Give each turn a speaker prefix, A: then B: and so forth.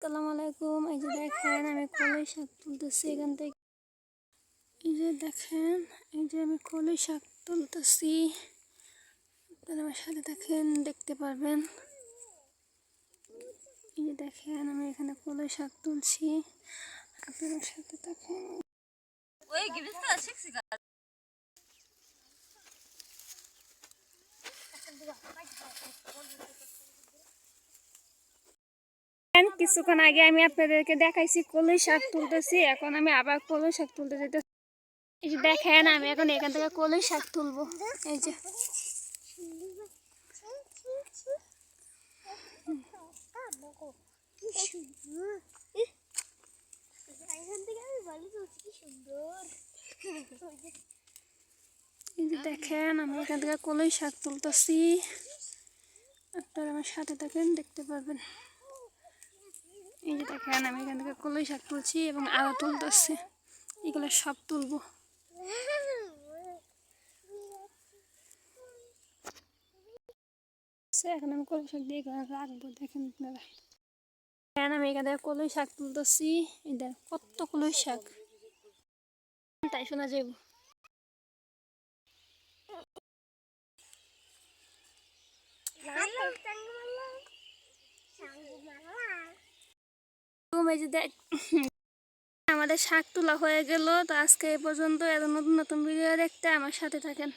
A: আসসালামু আলাইকুম এই যে দেখেন আমি কলই শাক তুলতেছি এখান থেকে। এই যে দেখেন এই যে আমি কলই শাক তুলতেছি। আপনারা আমার সাথে দেখেন দেখতে পারবেন। এই যে দেখেন আমি এখানে কলই শাক তুলছি। আপনার সাথে দেখেন।
B: ওই
A: কিছুক্ষণ আগে আমি আপনাদেরকে দেখাইছি কলই শাক তুলতেছি, এখন আমি আবার কলই শাক তুলতে যেতেছি এই যে দেখেন, আমি এখন এখান থেকে কলই শাক তুলবো। এই যে দেখেন, আমি এখান থেকে কলই শাক তুলতেছি। আপনারা আমার সাথে থাকেন, দেখতে পারবেন। এই যে দেখেন, আমি এখান থেকে কলই শাক তুলছি এবং আরও তুলতেছি। এগুলো সব তুলবো। এখন আমি কলই শাক দিয়ে এখানে রাখব, দেখেন আপনারা। এখন আমি এখান কলই শাক তুলতেছি। এই কত কলই শাক। তাই শোনা যাইব। আমাদের শাক তোলা হয়ে গেল, তো আজকে এই পর্যন্ত। এত নতুন নতুন ভিডিও দেখতে আমার সাথে থাকেন।